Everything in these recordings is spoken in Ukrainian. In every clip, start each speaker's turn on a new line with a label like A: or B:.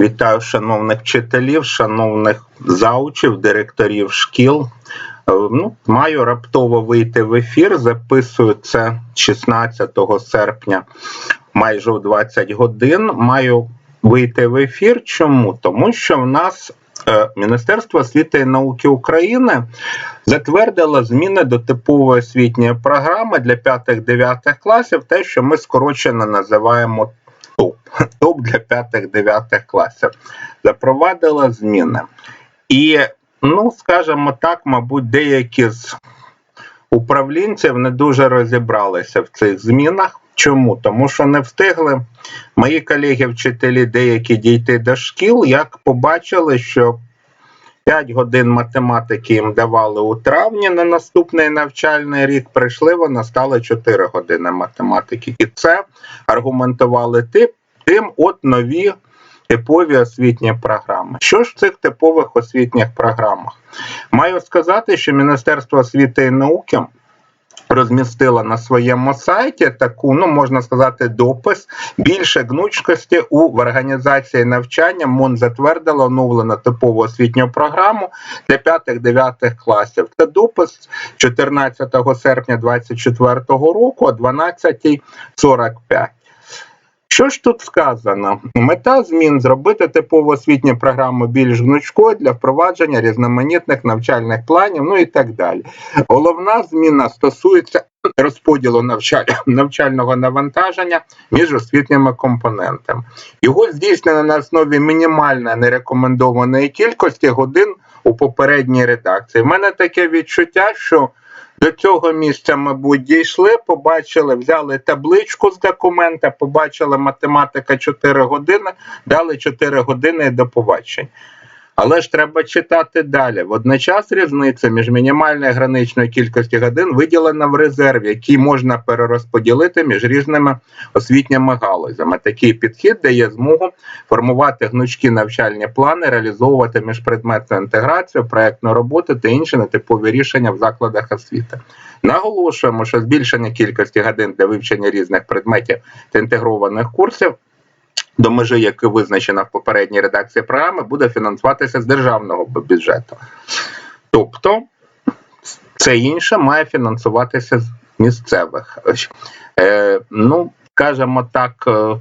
A: Вітаю шановних вчителів, шановних заучів, директорів шкіл. Е, Ну, маю раптово вийти в ефір. Записую це 16 серпня, майже о 20 годин. Маю вийти в ефір. Чому? Тому що в нас е, Міністерство освіти і науки України затвердило зміни до типової освітньої програми для 5-9 класів, те, що ми скорочено називаємо ТОП. Для 5-9 класів. Запровадила зміни. І, ну, скажімо так, мабуть, деякі з управлінців не дуже розібралися в цих змінах. Чому? Тому що не встигли мої колеги-вчителі деякі дійти до шкіл, як побачили, що 5 годин математики їм давали у травні на наступний навчальний рік. Прийшли, воно стало 4 години математики. І це аргументували тим, тим от нові типові освітні програми. Що ж в цих типових освітніх програмах? Маю сказати, що Міністерство освіти і науки розмістила на своєму сайті таку, ну можна сказати, допис більше гнучкості у в організації навчання. МОН затвердила оновлену типову освітню програму для 5-9 класів. Це допис 14 серпня 2024 року о 12.45. Що ж тут сказано? Мета змін зробити типову освітню програму більш гнучкою для впровадження різноманітних навчальних планів, ну і так далі. Головна зміна стосується розподілу навчаль... навчального навантаження між освітніми компонентами. Його здійснено на основі мінімальної нерекомендованої кількості годин у попередній редакції. У мене таке відчуття, що до цього місця, мабуть, дійшли, побачили, взяли табличку з документа, побачили математика 4 години, дали 4 години до побачення. Але ж треба читати далі. Водночас різниця між мінімальною граничною кількістю годин виділена в резерві, який можна перерозподілити між різними освітніми галузями. Такий підхід дає змогу формувати гнучкі навчальні плани, реалізовувати міжпредметну інтеграцію, проектну роботу та інші нетипові рішення в закладах освіти. Наголошуємо, що збільшення кількості годин для вивчення різних предметів та інтегрованих курсів до межі, яка визначена в попередній редакції програми, буде фінансуватися з державного бюджету. Тобто, це інше має фінансуватися з місцевих. Е, ну, скажімо так, е,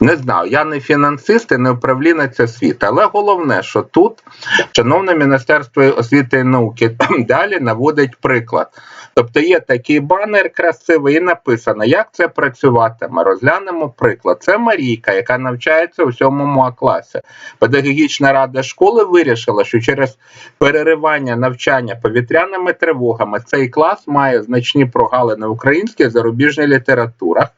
A: не знаю, я не фінансист і не управлінець освіти, але головне, що тут, шановне Міністерство освіти і науки, далі наводить приклад. Тобто є такий банер красивий і написано, як це працюватиме. Розглянемо приклад. Це Марійка, яка навчається у сьомому А класі. Педагогічна рада школи вирішила, що через переривання навчання повітряними тривогами цей клас має значні прогалини в українській зарубіжній літературах,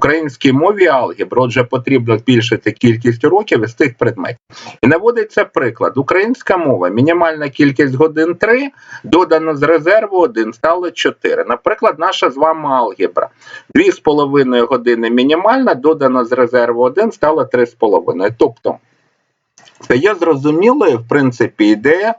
A: українській мові алгебр. Отже, потрібно збільшити кількість уроків із тих предметів. І наводиться приклад: українська мова, мінімальна кількість годин 3, додано з резерву 1, стало 4. Наприклад, наша з вами алгебра. 2,5 години мінімальна, додано з резерву 1, стало 3,5. Тобто, це є зрозумілою, в принципі, ідея.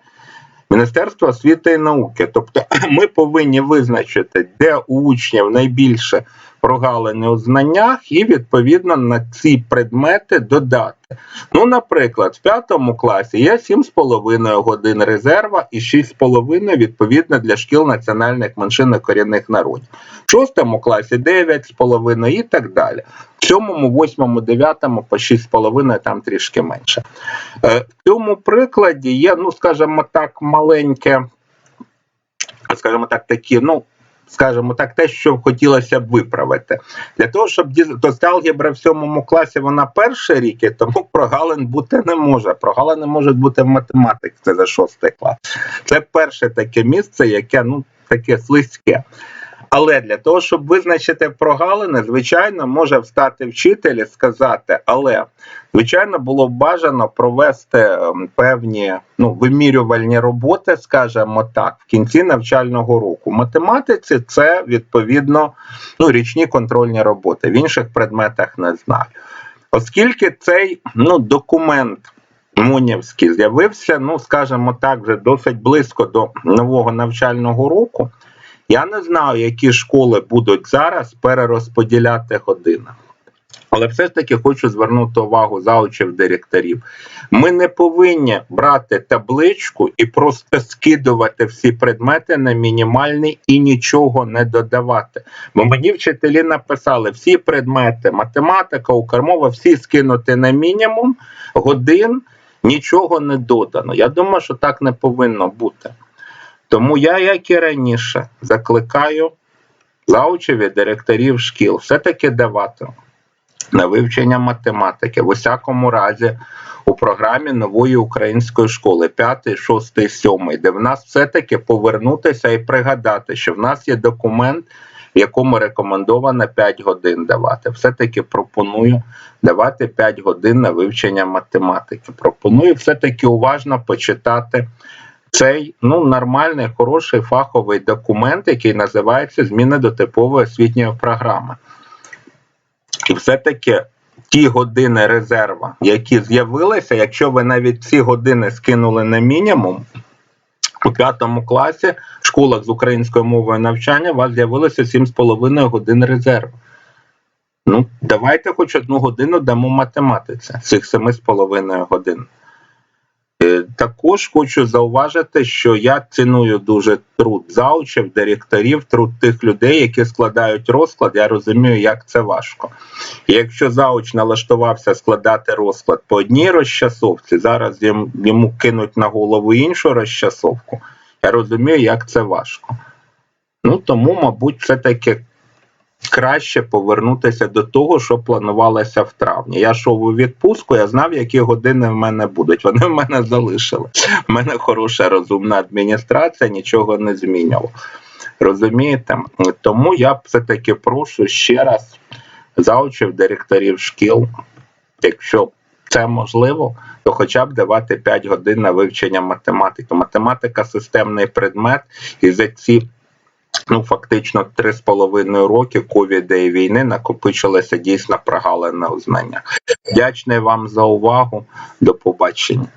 A: Міністерства освіти і науки. Тобто ми повинні визначити, де у учнів найбільше прогалини у знаннях, і відповідно на ці предмети додати. Ну, наприклад, в п'ятому класі є 7,5 годин резерва і 6,5 відповідно для шкіл національних меншин і корінних народів. В шостому класі 9,5 і так далі. В сьомому, восьмому, дев'ятому по 6,5 там трішки менше. Е, в цьому прикладі є, ну, скажімо так, маленьке, скажімо так, такі, ну, скажімо так, те, що хотілося б виправити. Для того, щоб алгебра в сьомому класі вона перша рік, тому прогалин бути не може. Прогалини можуть бути в математиці, за шостий клас. Це перше таке місце, яке ну таке слизьке. Але для того, щоб визначити прогалини, звичайно, може встати вчитель і сказати, але звичайно було б бажано провести ем, певні ну, вимірювальні роботи, скажімо так, в кінці навчального року. Математиці це відповідно ну, річні контрольні роботи. В інших предметах не знаю. Оскільки цей ну, документ. Монівський з'явився, ну скажімо так, вже досить близько до нового навчального року. Я не знаю, які школи будуть зараз перерозподіляти години. Але все ж таки хочу звернути увагу заучів директорів. Ми не повинні брати табличку і просто скидувати всі предмети на мінімальний і нічого не додавати. Бо мені вчителі написали всі предмети, математика, укрмова, всі скинути на мінімум годин, нічого не додано. Я думаю, що так не повинно бути. Тому я, як і раніше, закликаю заучів і директорів шкіл все-таки давати на вивчення математики в усякому разі у програмі нової української школи 5, 6, 7, де в нас все-таки повернутися і пригадати, що в нас є документ, якому рекомендовано 5 годин давати. Все-таки пропоную давати 5 годин на вивчення математики. Пропоную все-таки уважно почитати цей ну нормальний, хороший фаховий документ, який називається Зміни до типової освітньої програми. І все-таки ті години резерва, які з'явилися, якщо ви навіть ці години скинули на мінімум, у п'ятому класі в школах з українською мовою навчання у вас з'явилося 7,5 годин резерву. Ну, давайте хоч одну годину дамо математиці з цих 7,5 годин. Е, Також хочу зауважити, що я ціную дуже труд заучів, директорів, труд тих людей, які складають розклад. Я розумію, як це важко. Якщо зауч налаштувався складати розклад по одній розчасовці, зараз йому кинуть на голову іншу розчасовку. Я розумію, як це важко. Ну тому, мабуть, все-таки краще повернутися до того, що планувалося в травні. Я йшов у відпустку, я знав, які години в мене будуть. Вони в мене залишили. У мене хороша розумна адміністрація, нічого не змінювала. Розумієте? Тому я все-таки прошу ще раз заучів, директорів шкіл, якщо це можливо, то хоча б давати 5 годин на вивчення математики. Математика системний предмет, і за ці ну фактично 3,5 роки ковіда і війни накопичилася дійсно прогалена у. Вдячний вам за увагу. До побачення.